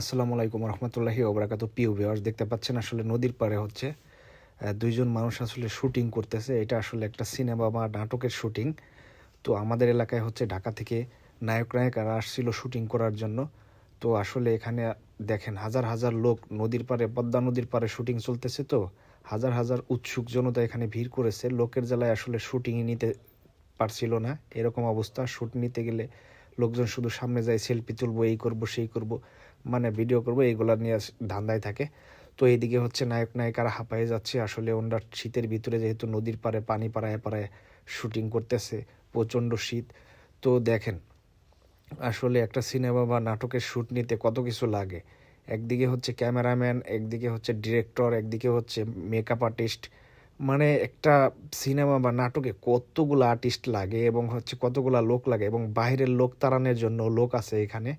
আসসালামু আলাইকুম রহমতুল্লাহি ওবরাকাত পিউ ভিওয়ার্স দেখতে পাচ্ছেন আসলে নদীর পাড়ে হচ্ছে দুইজন মানুষ আসলে শুটিং করতেছে। এটা আসলে একটা সিনেমা বা নাটকের শুটিং তো আমাদের এলাকায় হচ্ছে ঢাকা থেকে নায়ক নায়িকারা আসছিল শুটিং করার জন্য। তো আসলে এখানে দেখেন, হাজার হাজার লোক নদীর পাড়ে, পদ্মা নদীর পাড়ে শুটিং চলতেছে তো। হাজার হাজার উৎসুক জনতা এখানে ভিড় করেছে। লোকের জ্বালায় আসলে শুটিংই নিতে পারছিল না। এরকম অবস্থা শ্যুট নিতে গেলে লোকজন শুধু সামনে যায় সেলফি তুলবো, এই করব, সেই করব মানে ভিডিও করব, এইগুলা নিয়ে ধান্দায় থাকে। তো এইদিকে হচ্ছে নায়ক, নায়িকারা হাঁপায়ে যাচ্ছে। আসলে ওনারা শীতের ভিতরে যেহেতু নদীর পাড়ে, পানি পাড়ায় পাড়ায় শুটিং করতেছে, প্রচণ্ড শীত। তো দেখেন, আসলে একটা সিনেমা বা নাটকের শ্যুট নিতে কত কিছু লাগে। একদিকে হচ্ছে ক্যামেরাম্যান একদিকে হচ্ছে ডিরেক্টর একদিকে হচ্ছে মেকআপ আর্টিস্ট মানে একটা সিনেমা বা নাটকে কতগুলো আর্টিস্ট লাগে এবং হচ্ছে কতগুলা লোক লাগে এবং বাইরের লোক তাড়ানোর জন্য লোক আছে এখানে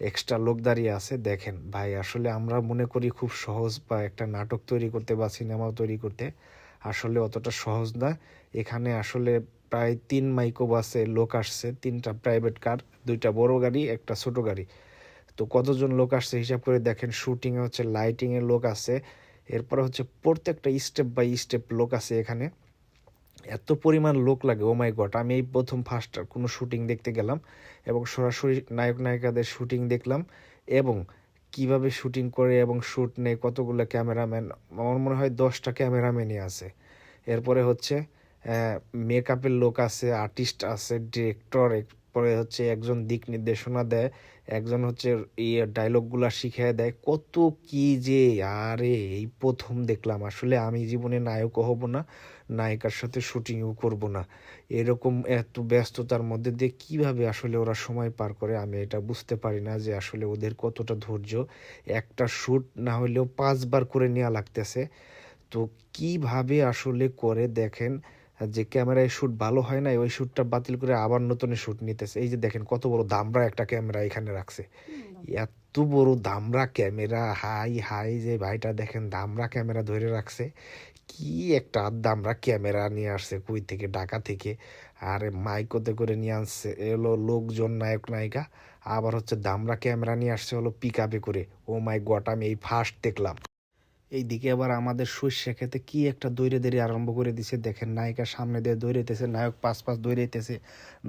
এক্সট্রা লোক দাঁড়িয়ে আছে, দেখেন। ভাই, আসলে আমরা মনে করি খুব সহজ বা একটা নাটক তৈরি করতে বা সিনেমা তৈরি করতে আসলে অতটা সহজ না। এখানে আসলে প্রায় তিন মাইক্রো বাসে লোক আসছে, তিনটা প্রাইভেট কার দুইটা বড় গাড়ি, একটা ছোট গাড়ি। তো কতজন লোক আসছে হিসাব করে দেখেন শুটিংয়ে হচ্ছে লাইটিংয়ের লোক আছে। এরপরে হচ্ছে প্রত্যেকটা স্টেপ বাই স্টেপ লোক আছে এখানে। এত পরিমাণ লোক লাগে ও মাই গড আমি এই প্রথম ফার্স্ট কোনো শুটিং দেখতে গেলাম এবং সরাসরি নায়ক, নায়িকাদের শুটিং দেখলাম এবং কীভাবে শুটিং করে এবং শ্যুট নেই কতগুলো ক্যামেরাম্যান আমার মনে হয় দশটা ক্যামেরাম্যানই আছে। এরপরে হচ্ছে মেকআপের লোক আছে আর্টিস্ট আছে ডিরেক্টর পরে হচ্ছে একজন দিক নির্দেশনা দেয়, একজন হচ্ছে ইয়ে ডায়লগগুলা শিখিয়ে দেয়, কত কি যে, আরে এই প্রথম দেখলাম, আসলে আমি জীবনে নায়কও হব না, নায়িকার সাথে শুটিংও করব না। এরকম এত ব্যস্ততার মধ্যে দিয়ে কীভাবে আসলে ওরা সময় পার করে, আমি এটা বুঝতে পারি না যে আসলে ওদের কতটা ধৈর্য। একটা শ্যুট না হলেও পাঁচবার করে নেওয়া লাগতেছে। তো কীভাবে আসলে করে দেখেন যে ক্যামেরায় শ্যুট ভালো হয় না ওই শ্যুটটা বাতিল করে আবার নতুন শ্যুট নিতেছে। এই যে দেখেন কত বড় দামরা একটা ক্যামেরা এখানে রাখছে। এত বড় দামরা ক্যামেরা হাই হাই যে ভাইটা দেখেন দামরা ক্যামেরা ধরে রাখছে। কি একটা দামরা ক্যামেরা নিয়ে আসছে কুই থেকে ঢাকা থেকে। আর মাইকোতে করে নিয়ে আসছে এলো লোকজন নায়ক নায়িকা। আবার হচ্ছে দামরা ক্যামেরা নিয়ে আসছে হলো পিক আপে করে। ও মাই গট আমি এই ফার্স্ট দেখলাম। এইদিকে আবার আমাদের সর্ষে খেতে কি একটা দৈরে দৈরে আরম্ভ করে দিছে। দেখেন নায়িকা সামনে দিয়ে দৌড়াইতেছে, নায়ক পাশ পাশ দৌড়াইতেছে,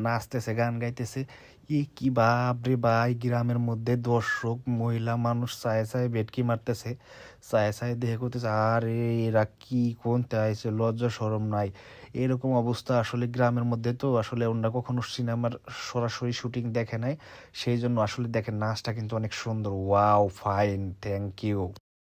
নাচতেছে, গান গাইতেছে। ই কি বাপ রে গ্রামের মধ্যে দর্শক, মহিলা মানুষ চায়ে চায়ে বেটকি মারতেছে চায়ে চায়ে দেখে করতেছে, আরে এরা কি কোনতে আইছে লজ্জা সরম নাই। এরকম অবস্থা আসলে গ্রামের মধ্যে তো, আসলে ওনারা কখনো সিনেমার সরাসরি শুটিং দেখে নাই। সেই জন্য আসলে দেখেন নাচটা কিন্তু অনেক সুন্দর। Wow, fine, thank you.